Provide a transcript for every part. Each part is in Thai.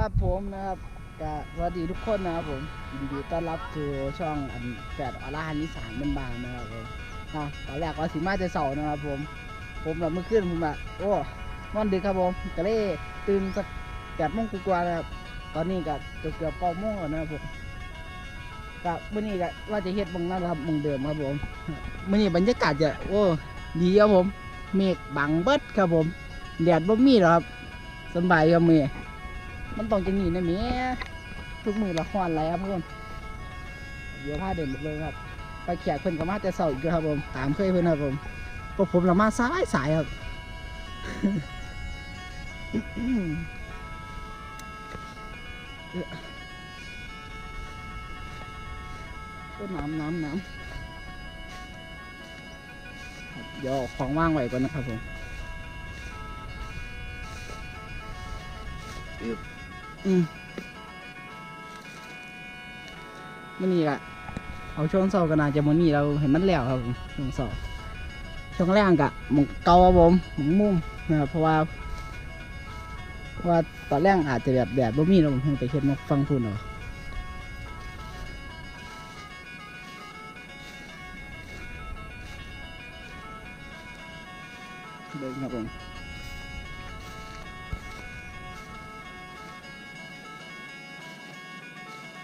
ครับผมนะครับก็สวัสดีทุกคนนะครับผมยินดีต้อนรับสู่ช่องอันแปดออร่าฮันนิสานบ้านบานนะครับผมอะตอนแรกว่าสิมาจะเสานะครับผม ผมแบบเมื่อคืนผมแบบโอ้นอนดึกครับผมก็เลยตื่นสักแปดโมงกว่าๆนะครับตอนนี้ก็เกือบเกือบเก้าโมงแล้วนะครับผมก็มื่อนี้ก็ว่าจะเฮ็ดหมองนั่นแหละครับหมองเดิมครับผมมื่อนี้บรรยากาศจะโอ้ดีครับผม เมฆบังเบิดครับผมแดดบ่มีหรอครับสบายครับมือ มันต้องจะหนีนะเมียทุกมือละครอะไรครับเพื่อนเดี๋ยวพาเดินหมดเลยครับไปแขกเพิ่นก็มาแต่เสาอีกแล้วครับผมตามเคยเพิ่นครับผมพวกผมละมาสายสายครับเอ้อโอ้น้ำน้ำน้ำเดี๋ยวของว่างไว้ก่อนนะครับผมอึ๊บ อืมมันนี่ละเอาช่วงเสาร์ก็น่าจะมันมีเราเห็นมันแล้วครับช่วงเสาร์ช่วงแรกกะหมองเกาครับผมหมองมุมนะครับเพราะว่าว่าตอนแรกอาจจะแบบแดดบ่มีเราผมเพิ่งไปเฮ็ดนกฟังพูนเอาเดินครับผม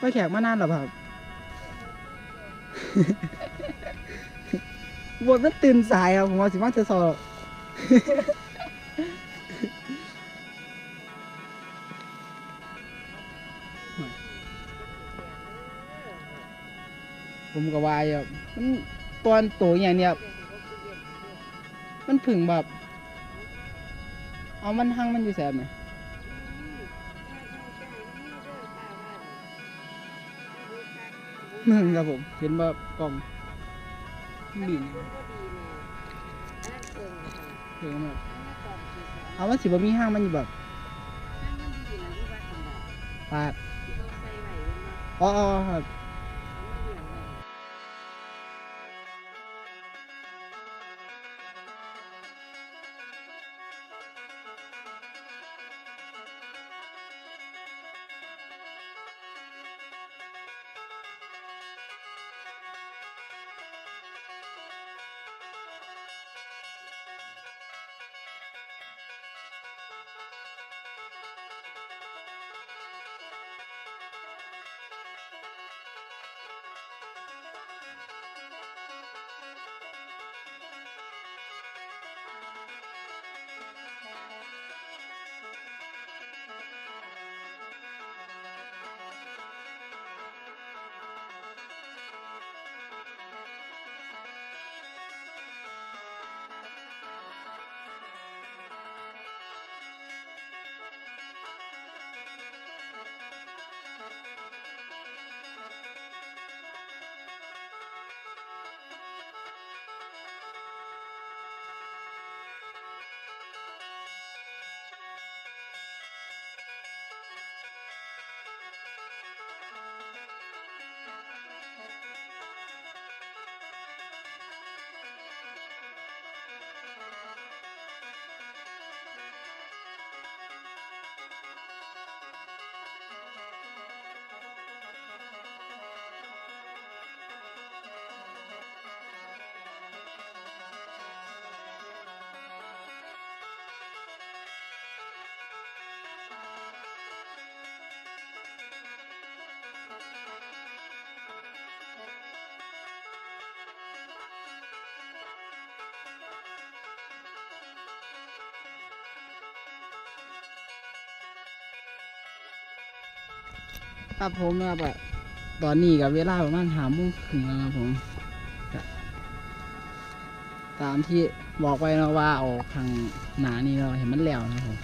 ไปแขกมานานหรอครับบทมันตื่นสายครับผมว่าสิมาจะสอบผมก็ว่าอยู่ครับมันตอนตัวอย่างเนี้ยมันผึ่งแบบ เอามันหั่งมันอยู่แสบไหม มึงครับผม เห็นแบบกล่องบินเห็นแบบเอามันสิบ่มีห้างมันอยู่แบบปาดอ๋ออ๋อครับ ครับผมครับอะตอนนี้กับเวลาประมาณหาโมงครึ่งแล้วครับผม ตามที่บอกไว้นะว่าเอาข้างหนานี่เราเห็นมันแล้วนะผม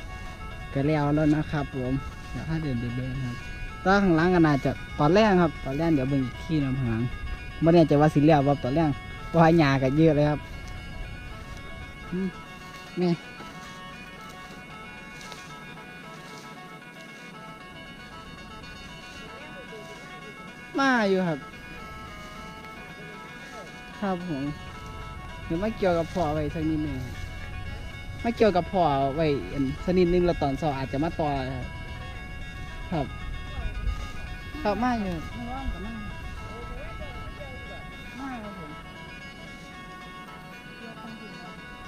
ก็แล้วแล้วนะครับ ผมเดี๋ยวถ้าเดินเดินเดินครับตอนข้างล่างก็น่าจะตอนแรกครับ ตอนแรกเดี๋ยวเบิ่งอีกที่นะข้างหลังไม่แน่ใจว่าสิแล้วว่าตอนแรกเพราะว่าหญ้าก็เยอะเลยครับอืมแม่ มาอยู่ครับ ครับผมเดี๋ยวมาเกี่ยวกับพ่อไว้สักนิดหนึ่งครับมาเกี่ยวกับพ่อไว้สักนิดนึงแล้วตอนสอบอาจจะมาต่อครับ ครับครับมาอยู่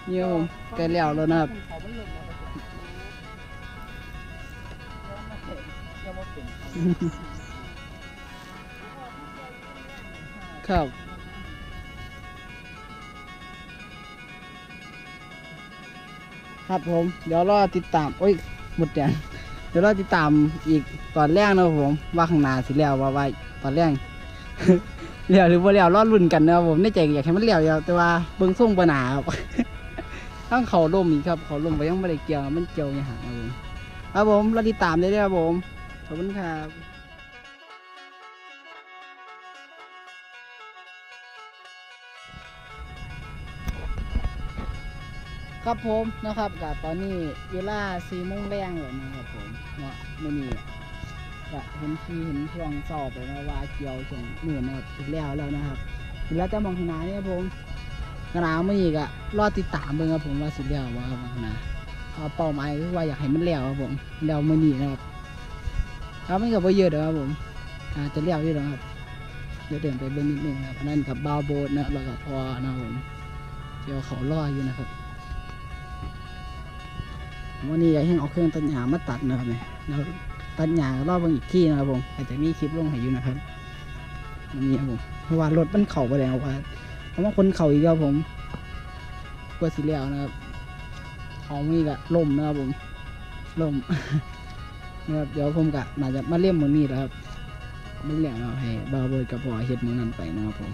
เยี่ยผมใกล้แล้วแล้วนะครับ ครับ ครับผม เดี๋ยวรอติดตาม โอ้ย หมดแดงเดี๋ยวรอติดตามอีกตอนแรกนะครับผม ว่าข้างหน้าสิแล้วว่าไว้ตอนแรกเลี้ยวหรือบ่าเลี้ยวรอดรุ่นกันนะครับผมในใจอยากให้มันเลี้ยวแต่ว่าเบิ่งส่งปัญหาครับทั้งเขาล่มอีกครับ เขาล่มไปยังไม่ได้เกี่ยวมันเกี่ยวอย่างครับผมครับผมรอติดตามได้เลยครับผมขอบคุณครับ ครับผมนะครับกับตอนนี้เวลาสี่โมงแรงแล้วนะครับผมเนาะมื่อนี้ก็เห็นพี่เห็นช่วงสอบไปมาว่าเกี่ยวช่วงหนู่นนะครับถึงแล้วแล้วนะครับถึงแล้วจะมองข้างหน้านี่ครับผมข้างหน้ามื่อนี้ก็รอติดตามเบิ่งครับผมว่าสิแล้วว่าครับข้างหน้าเอาเป้าหมายคือว่าอยากให้มันแล้วครับผมแล้วมื่อนี้นะครับครับไม่กับว่าเยอะเด้อครับผมอาจจะแล้วอยู่แล้วครับเดี๋ยวเดินไปเบิ่งนิดนึงครับนั่นกับบาวโบสนะแล้วก็พอนะครับผมเดี๋ยวเขารออยู่นะครับ วันนี้อยากให้เอาเครื่องตัดหญ้ามาตัดนะครับเนี่ยแล้วตัดหญ้ารอบเบางอีกที่นะครับผมอาจจะมีคลิปลงให้อยู่นะครับวันนี้ครับผมเพราะว่ารถมันเข่าไปแล้วว่าเพราะว่าคนเข่าอีกแล้วผมกลัวสิแล้วนะครับเขามีกะล่มนะครับผมล่มนะครับเดี๋ยวผมกะน่าจะมาเล่มมือนี้แล้วครับมันเหลี่ยงเอาให้บาเบิร์ดกับพอเฮ็ดมือนั้นไปนะครับผม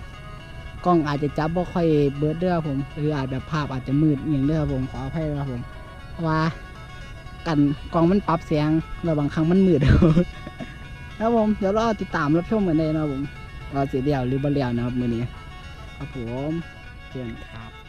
กล้องอาจจะจับบ่ค่อยเบิร์ดเด้อผมหรืออาจแบบภาพอาจจะมืดเอียงเด้อครับผมขออภัยนะครับผมเพราะว่า กันกล้องมันปรับเสียงแล้วบางครั้งมันมืดครับผมเดี๋ยวเราติดตามรับชมกันได้นะครับผมว่าสีเดียวหรือบะเลียวนะครับมือนี้ครับผมเชิญครับ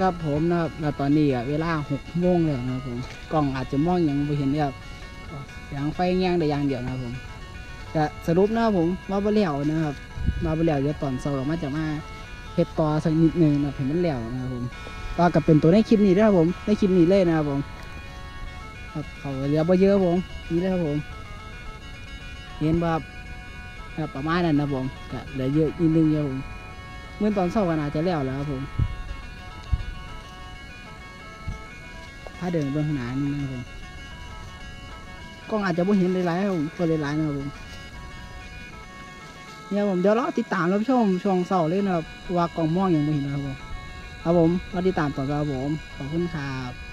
ครับผมนะครับแล้วตอนนี้อะเวลาหกโมงแล้วนะครับผมกล้องอาจจะมองยังไม่เห็นนะครับอย่างไฟแง่งได้อย่างเดียวนะครับผมจะสรุปนะครับผมว่าบ่แล้วนะครับมาบ่แล้วเดี๋ยวจะตอนเช้ารามาจะมาเฮ็ดต่อสักนิดหนึงนะเห็นมันแล้วนะครับผมก็กับเป็นตัวในคลิปนี้นะครับผมในคลิปนี้เลยนะครับผมครับเขาเหลือบ่เยอะครับผมนี่เลยครับผม เห็นว่าครับประมาณนั้นนะครับผมก็เหลือเยอะนิดนึงครับผมเมื่อตอนเช้าก็น่าจะแล้วแล้วครับผม ถ้าเดินเบื้องหน้านี่นะครับผมกล้องอาจจะไม่เห็นหลายๆครับผมตัวหลายๆนะครับผมเนี่ยผมเดี๋ยวเราติดตามรับชมช่วงเสาร์เล่นะครับว่ากล้องมองยังไม่เห็นนะครับผมครับผมเราติดตามต่อไปครับผมขอบคุณครับ